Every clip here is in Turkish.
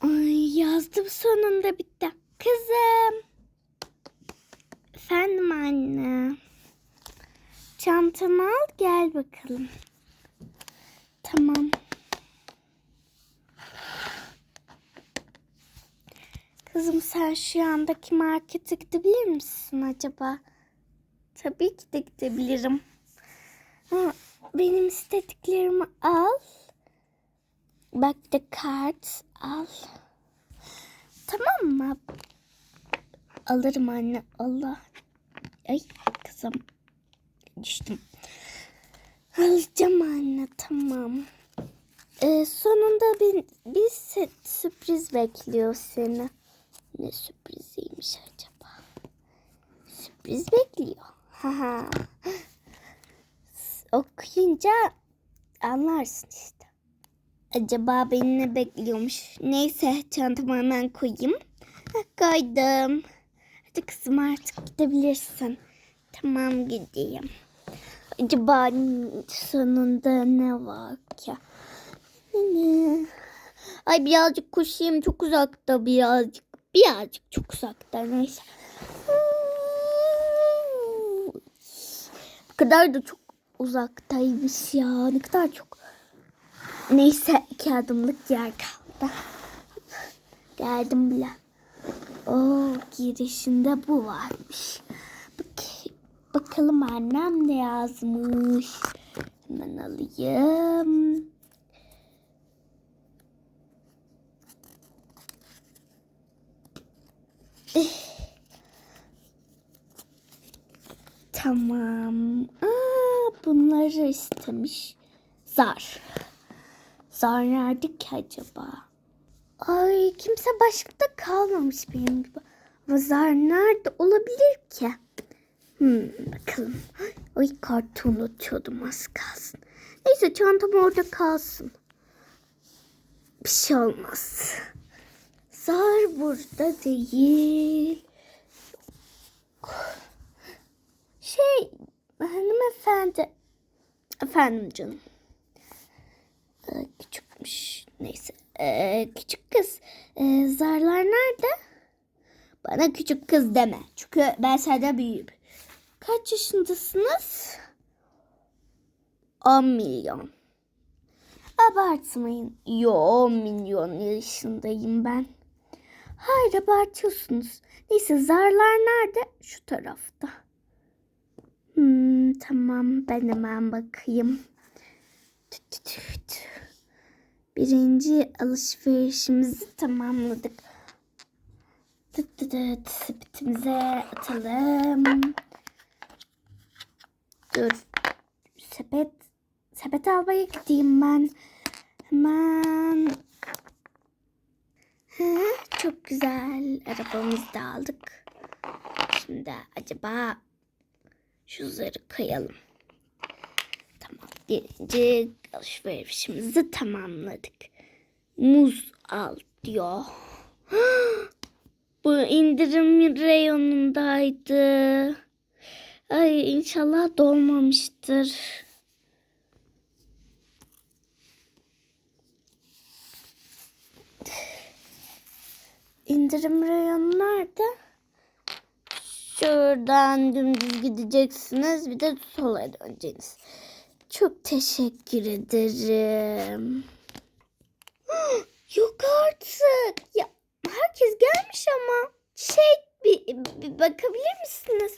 Ay yazdım sonunda bitti. Kızım. Efendim anne. Çantamı al gel bakalım. Tamam. Kızım sen şu andaki markete gidebilir misin acaba? Tabii ki de gidebilirim. Ha, benim istediklerimi al. Bak bir de kart al. Tamam mı? Alırım anne. Allah. Ay kızım. Düştüm. Alacağım anne tamam. Ee, sonunda bir, bir se- sürpriz bekliyor seni. Ne sürpriziymiş acaba? Sürpriz bekliyor. Haha. Okuyunca anlarsın işte. Acaba beni ne bekliyormuş? Neyse çantamı hemen koyayım. Hah, Koydum. Hadi kızım artık gidebilirsin. Tamam gideyim. Acaba sonunda ne var ki? Ay birazcık koşayım çok uzakta birazcık. Birazcık çok uzakta neyse. Bu kadar da çok uzaktaymış ya. Ne kadar çok. Neyse iki adımlık yer kaldı. Geldim bile. Oo girişinde bu varmış. Bak, bakalım annem ne yazmış. Hemen alayım. Eh. Tamam. Aa, bunları istemiş. Zar. Zar nerede ki acaba? Ay kimse başka da kalmamış benim gibi. Ama zar nerede olabilir ki? Hmm, bakalım. Ay kartı unutuyordum az kalsın. Neyse çantam orada kalsın. Bir şey olmaz. Zar burada değil. Şey hanımefendi. Efendim canım. Ee, küçükmüş. Neyse. Ee, küçük kız. Ee, zarlar nerede? Bana küçük kız deme. Çünkü ben senden büyüğüm. Kaç yaşındasınız? 10 milyon. Abartmayın. Yo 10 milyon yaşındayım ben. Hayır abartıyorsunuz. Neyse zarlar nerede? Şu tarafta. Hmm, tamam ben hemen bakayım. Birinci alışverişimizi tamamladık. Tıt tıt tıt sepetimize atalım. Dur. Sepet. Sepet almaya gideyim ben. Hemen. Hı, çok güzel. Arabamızı da aldık. Şimdi acaba şu zarı koyalım. Tamam. Birinci alışverişimizi tamamladık. Muz al diyor. Bu indirim reyonundaydı. Ay inşallah dolmamıştır. İndirim reyonu nerede? Şuradan dümdüz gideceksiniz. Bir de sola döneceksiniz. Çok teşekkür ederim. Yok artık. Ya herkes gelmiş ama. Şey bir, bir bakabilir misiniz?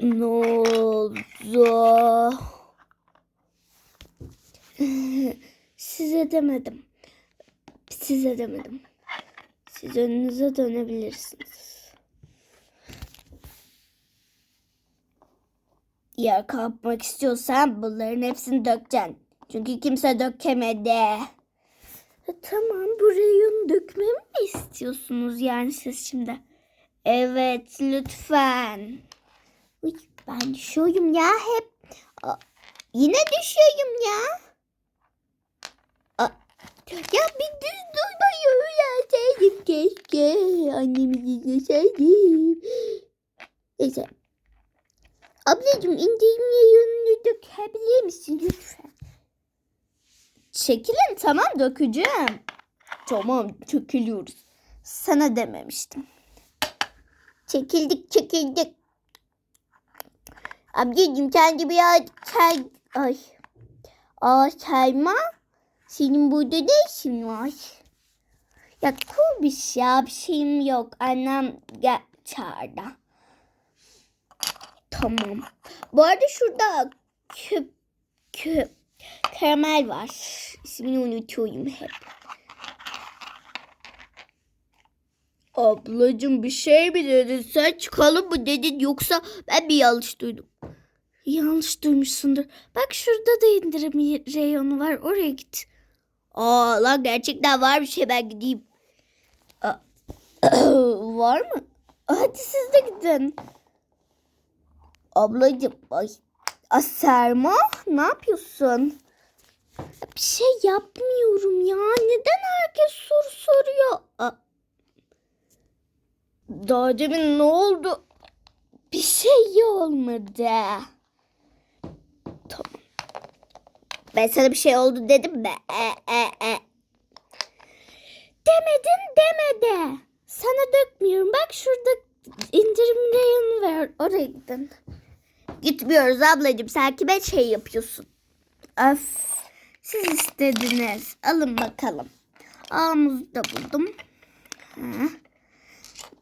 Ne oldu? Size demedim. Size demedim. Siz önünüze dönebilirsiniz. Ya kalkmak istiyorsan bunların hepsini dökeceksin. Çünkü kimse dökemedi. E, tamam burayı dökmemi mi istiyorsunuz yani siz şimdi? Evet lütfen. Uy, ben düşüyorum ya hep. Aa, yine düşüyorum ya. Aa, ya bir düz durmayı öğrenseydim keşke. Annemi dinleseydim. Neyse. Ablacığım indirimli yönünü dökebilir misin lütfen? Çekilin tamam dökeceğim. Tamam çekiliyoruz. Sana dememiştim. Çekildik çekildik. Ablacığım kendi biraz çay... Ay. Aa Selma. Senin burada ne işin var? Ya cool bir şey ya. Bir şeyim yok. Annem gel çağırdı. Tamam. Bu arada şurada küp küp karamel var. İsmini unutuyorum hep. Ablacığım bir şey mi dedin? Sen çıkalım mı dedin yoksa ben bir yanlış duydum. Yanlış duymuşsundur. Bak şurada da indirim reyonu var. Oraya git. Aa lan gerçekten var bir şey ben gideyim. Var mı? Hadi siz de gidin. Ablacığım ay. Aserma ne yapıyorsun? Bir şey yapmıyorum ya. Neden herkes soru soruyor? Aa, daha demin ne oldu? Bir şey olmadı. Ben sana bir şey oldu dedim mi? E, e, e. Demedin demedi. Sana dökmüyorum. Bak şurada indirim reyonu var. Oraya gidin. Gitmiyoruz ablacığım. Sen kime şey yapıyorsun? Öf. Siz istediniz. Alın bakalım. Muzu da buldum. Ha.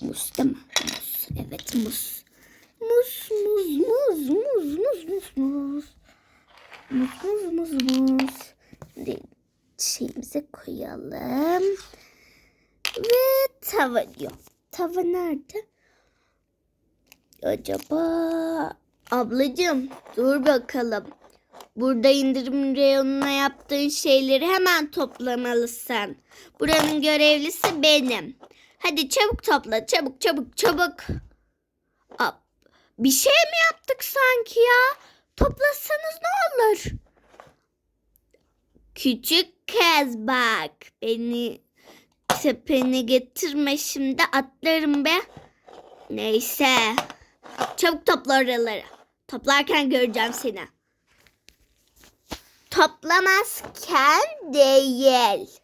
Muz değil mi? Muz. Evet muz. Muz, muz, muz, muz, muz, muz, muz. Muz, muz, muz, muz. Şimdi şeyimize koyalım. Ve tava diyor. Tava nerede? Acaba... Ablacığım dur bakalım. Burada indirim reyonuna yaptığın şeyleri hemen toplamalısın. Buranın görevlisi benim. Hadi çabuk topla çabuk çabuk çabuk. Aa, bir şey mi yaptık sanki ya? Toplasanız ne olur? Küçük kız bak beni tepene getirme şimdi atlarım be. Neyse. Çabuk topla oraları. Toplarken göreceğim seni. Toplamazken değil.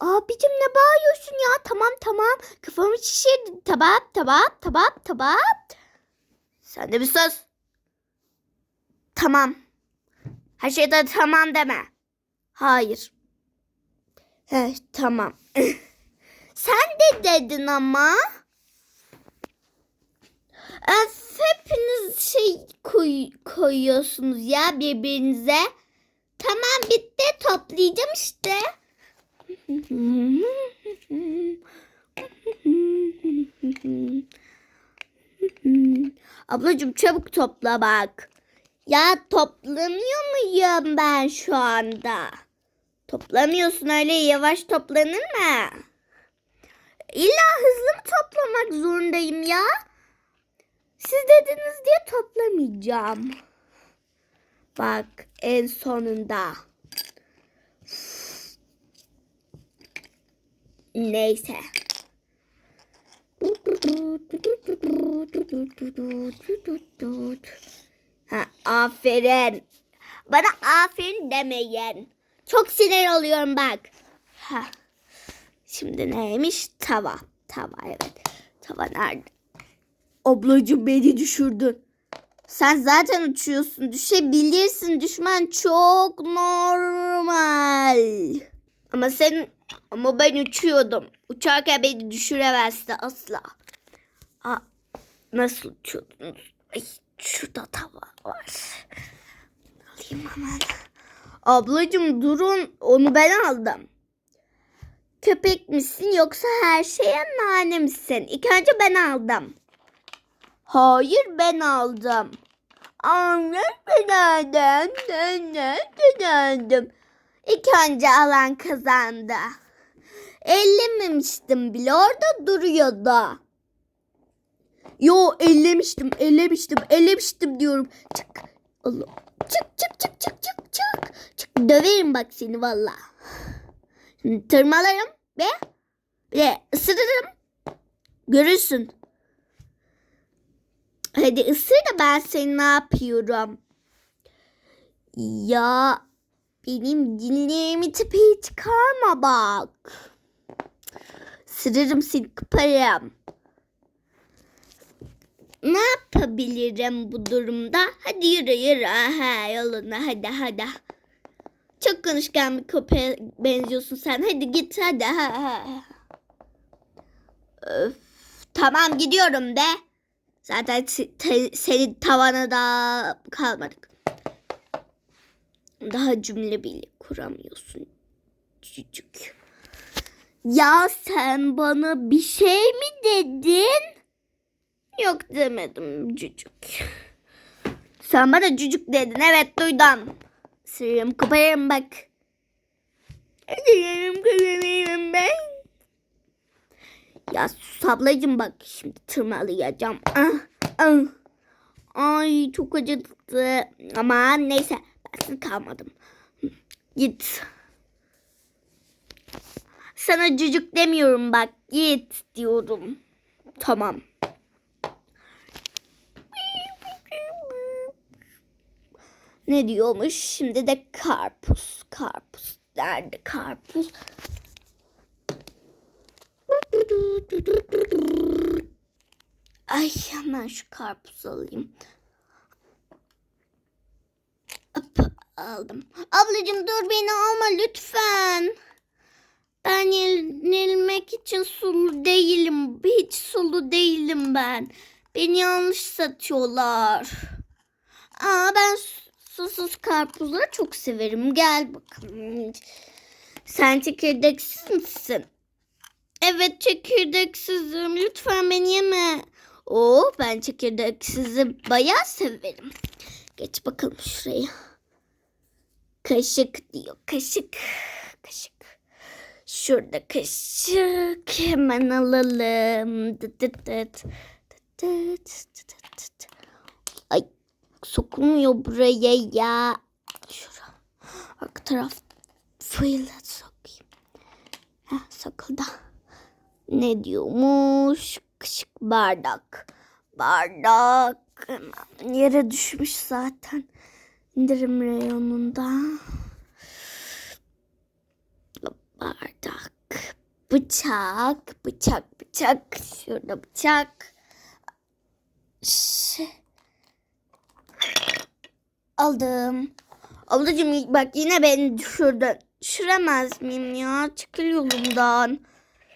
Abicim ne bağırıyorsun ya? Tamam tamam. Kafamı şişirdin. Tamam tamam tamam tamam. Sen de bir sus. Tamam. Her şeyde tamam deme. Hayır. He, tamam. Sen de dedin ama. Öf, koy, koyuyorsunuz ya birbirinize. Tamam bitti toplayacağım işte. Ablacığım çabuk topla bak. Ya toplamıyor muyum ben şu anda? Toplamıyorsun öyle yavaş toplanır mı? İlla hızlı mı toplamak zorundayım ya? Siz dediniz diye toplamayacağım. Bak en sonunda. Neyse. Ha, aferin. Bana aferin demeyin. Çok sinir oluyorum bak. Ha. Şimdi neymiş? Tava. Tava evet. Tava nerede? Ablacığım beni düşürdün. Sen zaten uçuyorsun. Düşebilirsin. Düşman çok normal. Ama sen ama ben uçuyordum. Uçarken beni düşüremezdi asla. Aa, nasıl uçuyordunuz? Ay, şurada tava var. Alayım hemen. Ablacığım durun. Onu ben aldım. Köpek misin yoksa her şeye nane misin? İlk önce ben aldım. Hayır ben aldım. Anne ben aldım. Ben aldım. İlk önce alan kazandı. Ellememiştim bile orada duruyordu. Yo ellemiştim, ellemiştim, ellemiştim diyorum. Çık. Allah. Çık çık çık çık çık çık. Çık döverim bak seni valla. Tırmalarım ve ve ısırırım. Görürsün. Hadi ısır da ben seni ne yapıyorum. Ya benim dinlerimi tepeye çıkarma bak. Sırırım seni kıparım. Ne yapabilirim bu durumda? Hadi yürü yürü. Aha, yoluna hadi hadi. Çok konuşkan bir köpeğe benziyorsun sen. Hadi git hadi. Ha, ha. Öf, tamam gidiyorum de. Zaten se- te- senin tavana da kalmadık. Daha cümle bile kuramıyorsun. Çocuk. Ya sen bana bir şey mi dedin? Yok demedim cücük. Sen bana cücük dedin. Evet duydum. Sırrım koparırım bak. Sırrım koparırım ben. Ya sus ablacığım bak şimdi tırmalayacağım. Ah, ah. Ay çok acıttı. Ama neyse ben sana kalmadım. Git. Sana cücük demiyorum bak git diyorum. Tamam. Ne diyormuş? Şimdi de karpuz. Karpuz. Nerede karpuz? Ay hemen şu karpuzu alayım. Aldım. Ablacığım dur beni alma lütfen. Ben yenilmek için sulu değilim. Hiç sulu değilim ben. Beni yanlış satıyorlar. Aa ben su- susuz karpuzları çok severim. Gel bakalım. Sen çekirdeksiz misin? Evet çekirdeksizim. Lütfen beni yeme. Oo ben çekirdeksizi bayağı severim. Geç bakalım şuraya. Kaşık diyor. Kaşık. Kaşık. Şurada kaşık. Hemen alalım. Dıt dıt dıt. Dıt dıt dıt dıt. Ay sokulmuyor buraya ya. Şura. Arka taraf fıyla sokayım. Heh, sokuldu. Ne diyormuş? Kışık bardak. Bardak. Yere düşmüş zaten. İndirim reyonunda. Bardak. Bıçak. Bıçak. Bıçak. Şurada bıçak. Şey. Aldım. Ablacığım bak yine beni şurada düşüremez miyim ya? Çıkıl yolumdan.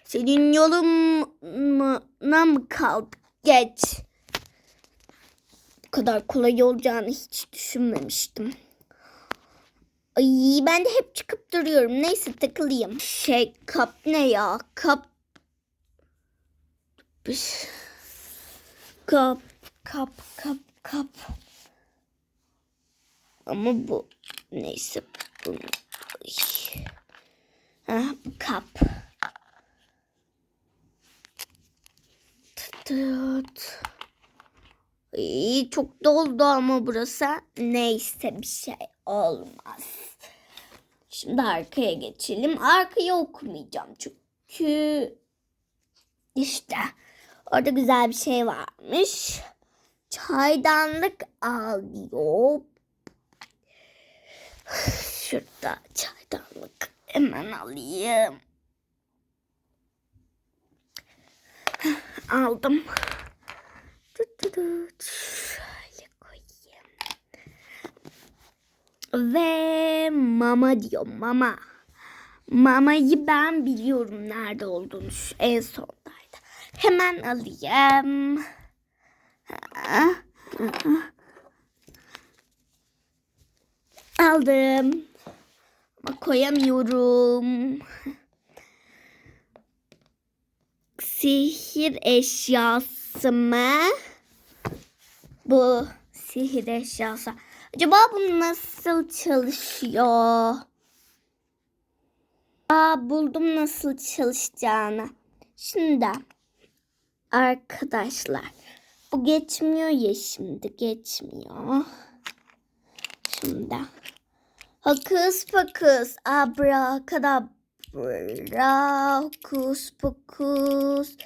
Senin yoluna mı kaldık? Geç. Bu kadar kolay olacağını hiç düşünmemiştim. Ay ben de hep çıkıp duruyorum. Neyse takılayım. Şey kap ne ya? Kap. Kap kap kap kap. Ama bu neyse. Bu, bu kap. Tut. Ay, çok doldu ama burası. Neyse bir şey olmaz. Şimdi arkaya geçelim. Arkayı okumayacağım çünkü işte orada güzel bir şey varmış. Çaydanlık al diyor. Şurada çaydanlık hemen alayım. Aldım. Şöyle koyayım. Ve mama diyor mama. Mamayı ben biliyorum nerede olduğunu en sondaydı. Hemen alayım. Aldım. Ama koyamıyorum. Sihir eşyası mı? Bu sihir eşyası. Acaba bu nasıl çalışıyor? Aa buldum nasıl çalışacağını. Şimdi arkadaşlar bu geçmiyor ya şimdi geçmiyor. Şimdi Hokus pokus abrakadabra hokus pokus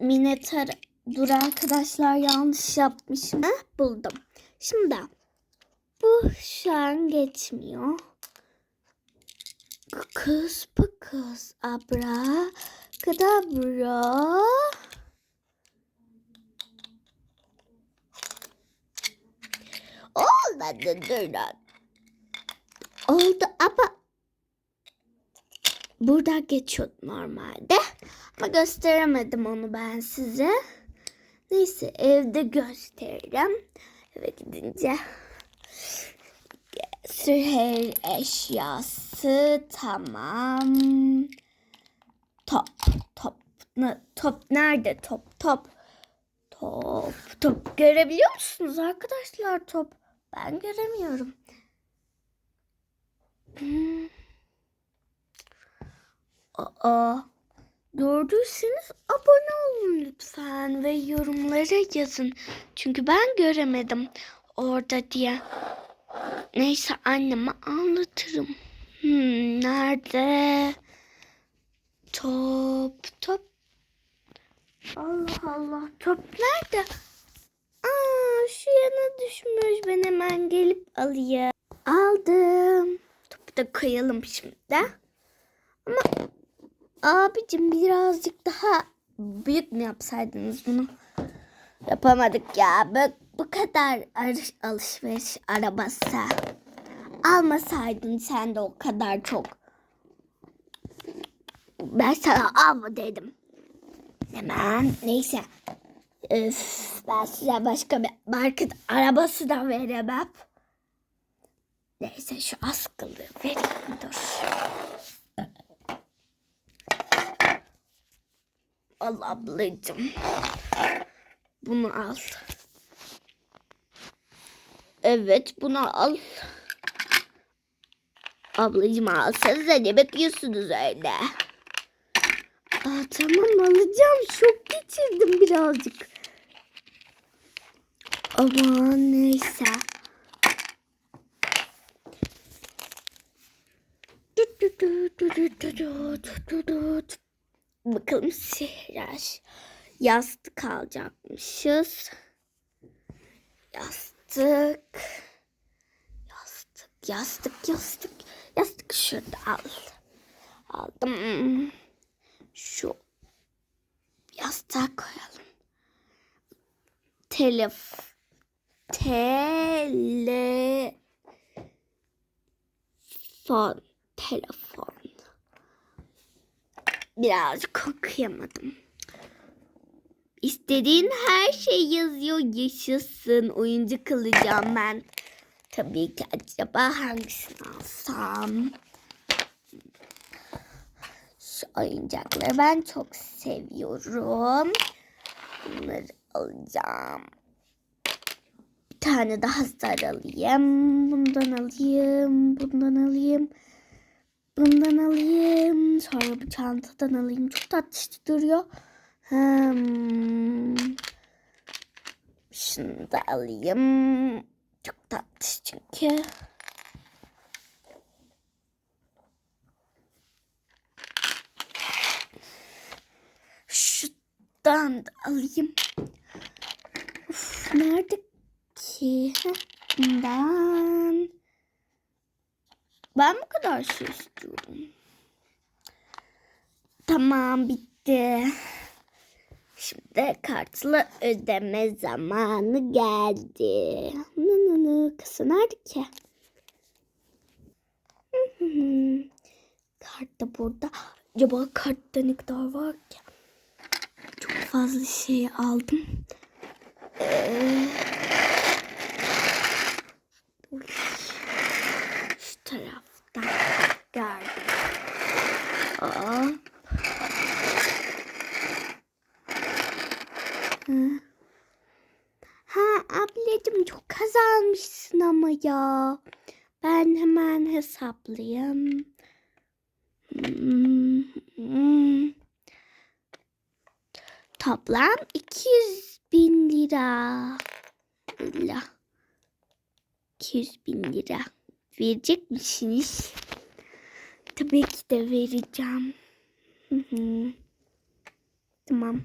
Minetar dur arkadaşlar yanlış yapmışım. Heh, buldum. Şimdi bu şu an geçmiyor. Hokus pokus abra kadabra. Olmadı Duran. Oldu ama buradan geçiyordu normalde. Ama gösteremedim onu ben size. Neyse evde gösteririm. Eve gidince. Süheyl eşyası tamam. Top top top nerede top top top top görebiliyor musunuz arkadaşlar top ben göremiyorum. Aa, gördüyseniz abone olun lütfen ve yorumlara yazın. Çünkü ben göremedim orada diye. Neyse anneme anlatırım. Hmm, nerede? Top, top. Allah Allah, top nerede? Aa, şu yana düşmüş. Ben hemen gelip alayım. Aldım. Topu da koyalım şimdi. Ama abicim birazcık daha büyük mü yapsaydınız bunu? Yapamadık ya. Bu, bu kadar alış- alışveriş arabası. Almasaydın sen de o kadar çok. Ben sana alma dedim. Hemen neyse. Üf, ben size başka bir market arabası da veremem. Neyse şu askılı vereyim dur. Al ablacığım. Bunu al. Evet bunu al. Ablacığım alsanıza ne bekliyorsunuz öyle? Aa, tamam alacağım. Şok geçirdim birazcık. Aman neyse. Bakalım sihraş. Yastık alacakmışız. Yastık. Yastık, yastık, yastık. Yastık şurada al. Aldım. Şu yastığa koyalım. Telef telefon telefon birazcık okuyamadım. İstediğin her şey yazıyor yaşasın. Oyuncu kılacağım ben. Tabii ki acaba hangisini alsam? Şu oyuncakları ben çok seviyorum. Bunları alacağım. Bir tane daha zar alayım. Bundan alayım. Bundan alayım. Bundan alayım. Sonra bu çantadan alayım. Çok tatlış duruyor. Hmm. Şunu da alayım. Çok tatlış çünkü. Şuradan da alayım. Uf, nerede ki? Bundan. Ben bu kadar şey istiyorum. Tamam bitti. Şimdi kartla ödeme zamanı geldi. Nı nı nı. Kasa nerede ki? Kart da burada. Acaba kartta ne kadar var ki? Çok fazla şey aldım. Ee, uy. Şu taraftan geldim. Aa. Hı. Ha ablacığım çok kazanmışsın ama ya. Ben hemen hesaplayayım. Toplam 200 bin lira. İlla. 200 bin lira. Verecek misiniz? Tabii ki de vereceğim. Hı hı. Tamam.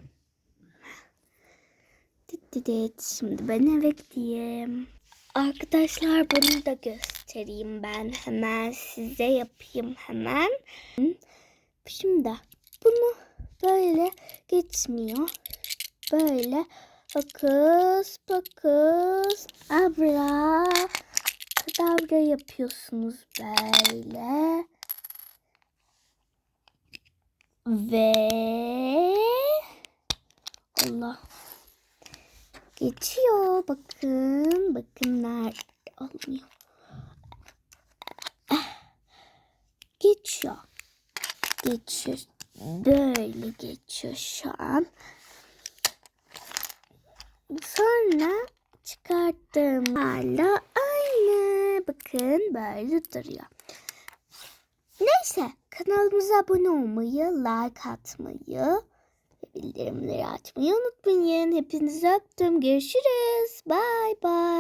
Şimdi ben eve gideyim. Arkadaşlar bunu da göstereyim. ben hemen size yapayım hemen. Şimdi bunu böyle geçmiyor. Böyle bakız bakız abra kadavra yapıyorsunuz böyle. Ve Allah geçiyor. Bakın bakın nerede olmuyor. Ah. Geçiyor. Geçiyor. Böyle geçiyor şu an. Sonra çıkarttığım hala aynı. Bakın böyle duruyor. Neyse kanalımıza abone olmayı, like atmayı bildirimleri açmayı unutmayın. Hepinizi öptüm. Görüşürüz. Bye bye.